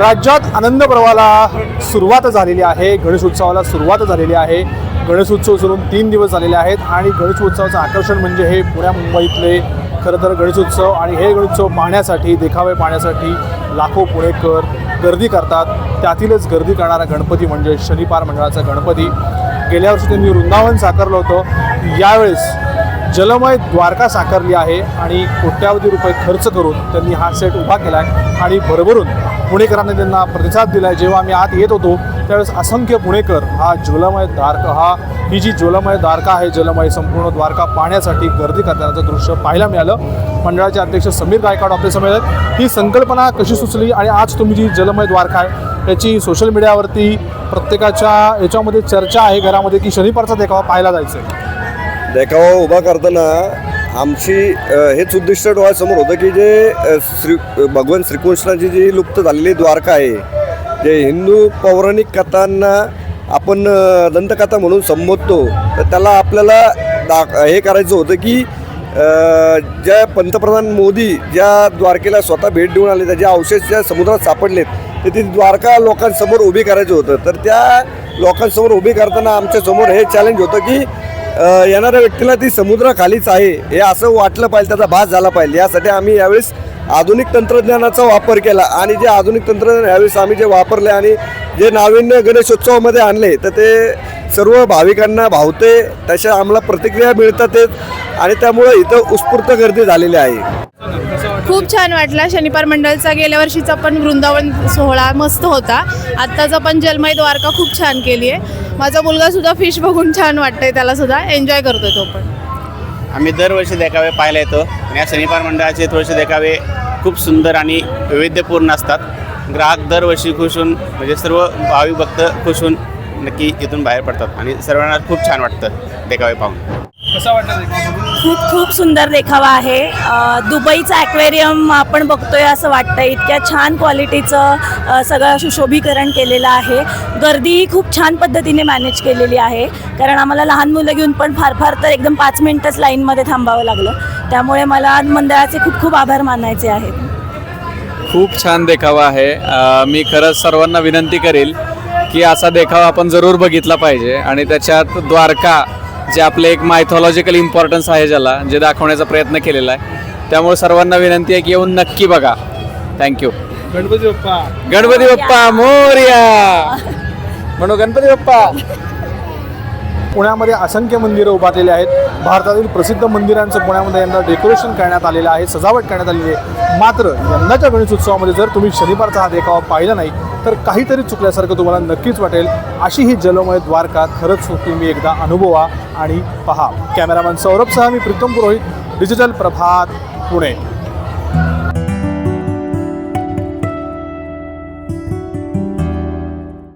राज्यात आनंद पर्वाला सुरुवात झालेली आहे. गणेशोत्सवाला सुरुवात झालेली आहे. गणेशोत्सव सुरून तीन दिवस झालेले आहेत आणि गणेशोत्सवाचं आकर्षण म्हणजे हे पुण्या मुंबईतले खरं तर गणेशोत्सव आणि हे गणेशोत्सव पाहण्यासाठी देखावे पाहण्यासाठी लाखो पुणेकर गर्दी करतात. त्यातीलच गर्दी करणारा गणपती म्हणजे शनिपार मंडळाचा गणपती. गेल्या वर्षी त्यांनी वृंदावन साकारलं होतं. यावेळेस जलमय द्वारका साकारली आहे आणि कोट्यावधी रुपये खर्च करून त्यांनी हा सेट उभा केला आहे आणि भरभरून पुणेकरांनी त्यांना प्रतिसाद दिला आहे जेव्हा आम्ही आत येत होतो त्यावेळेस असंख्य पुणेकर हा ज्वलमय द्वारका हा ही जी ज्वलमय द्वारका आहे जलमय संपूर्ण द्वारका पाहण्यासाठी गर्दी करतानाचं दृश्य पाहायला मिळालं. मंडळाचे अध्यक्ष समीर गायकवाड आपले समोर ही संकल्पना कशी सुचली आणि आज तुम्ही जी जलमय द्वारका आहे याची सोशल मीडियावरती प्रत्येकाच्या याच्यामध्ये चर्चा आहे घरामध्ये की शनिवारचा देखावा पाहायला जायचं आहे देखावा उभा करताना आमची हेच उद्दिष्ट डोळ्यासमोर होतं की जे श्री भगवान श्रीकृष्णाची जी लुप्त झालेली द्वारका आहे जे हिंदू पौराणिक कथांना आपण दंतकथा म्हणून संबोधतो तर त्याला आपल्याला दा हे करायचं होतं की ज्या पंतप्रधान मोदी ज्या द्वारकेला स्वतः भेट देऊन आले त्याचे अवशेष ज्या समुद्रात सापडलेत तर ती द्वारका लोकांसमोर उभी करायचं होतं. तर त्या लोकांसमोर उभी करताना आमच्यासमोर हे चॅलेंज होतं की येणाऱ्या व्यक्तीला ती समुद्राखालीच आहे हे असं वाटलं पाहिजे त्याचा भास झाला पाहिजे. यासाठी आम्ही यावेळेस आधुनिक तंत्रज्ञानाचा वापर केला आणि जे आधुनिक तंत्रज्ञान यावेळेस आम्ही जे वापरले आणि जे नाविन्य गणेशोत्सवामध्ये आणले तर ते सर्व भाविकांना भावते तशा आम्हाला प्रतिक्रिया मिळतात आणि त्यामुळं इथं उत्स्फूर्त गर्दी झालेली आहे. खूप छान वाटला. शनिपार मंडळचा गेल्या वर्षीचा पण वृंदावन सोहळा मस्त होता. आत्ताचा पण जलमय द्वारका खूप छान केली आहे माझा मुलगा सुद्धा फिश बघून छान वाटतंय त्याला सुद्धा. एन्जॉय करतोय तो पण. आम्ही दरवर्षी देखावे पाहायला येतो. आणि या शनिवार मंडळाचे थोडेसे देखावे खूप सुंदर आणि वैविध्यपूर्ण असतात. ग्राहक दरवर्षी खुश होऊन म्हणजे सर्व भाविक भक्त खुश होऊन नक्की इथून बाहेर पडतात. आणि सर्वांना खूप छान वाटतं देखावे पाहून. कसा वाटतं खूप खूप सुंदर देखावा आहे. अ, दुबईचं ॲक्वेरियम आपण बघतोय असं वाटतं इतक्या छान क्वालिटीचं अ, सगळं सुशोभीकरण केलेलं आहे. गर्दी खूप छान पद्धतीने मॅनेज केलेली आहे. कारण आम्हाला लहान मुलं घेऊन पण फार फार तर एकदम पाच मिनटंच लाईनमध्ये थांबावं लागलं. त्यामुळे मला मंडळाचे खूप खूप आभार मानायचे आहेत. खूप छान देखावा आहे. अ, मी खरंच सर्वांना विनंती करेल की असा देखावा आपण जरूर बघितला पाहिजे. आणि त्याच्यात द्वारका जे आपले एक मायथॉलॉजिकल इम्पॉर्टन्स आहे ज्याला जे दाखवण्याचा प्रयत्न केलेला आहे. त्यामुळे सर्वांना विनंती आहे की येऊन नक्की बघा. Thank you Ganpati Bappa. Ganpati Bappa Morya! म्हणू गणपती बाप्पा. पुण्यामध्ये असंख्य मंदिरं उभारलेली आहेत. भारतातील प्रसिद्ध मंदिरांचं पुण्यामध्ये यंदा डेकोरेशन करण्यात आलेलं आहे सजावट करण्यात आलेली आहे. मात्र यंदाच्या गणेशोत्सवामध्ये जर तुम्ही शनिवारचा हा देखावा पाहिला नाही तर काहीतरी चुकल्यासारखं तुम्हाला नक्कीच वाटेल. अशी ही जलमय द्वारका खरंच तुम्ही एकदा अनुभवा आणि पहा. कॅमेरामॅन सौरभ सौरभसह मी प्रीतम पुरोहित डिजिटल प्रभात पुणे.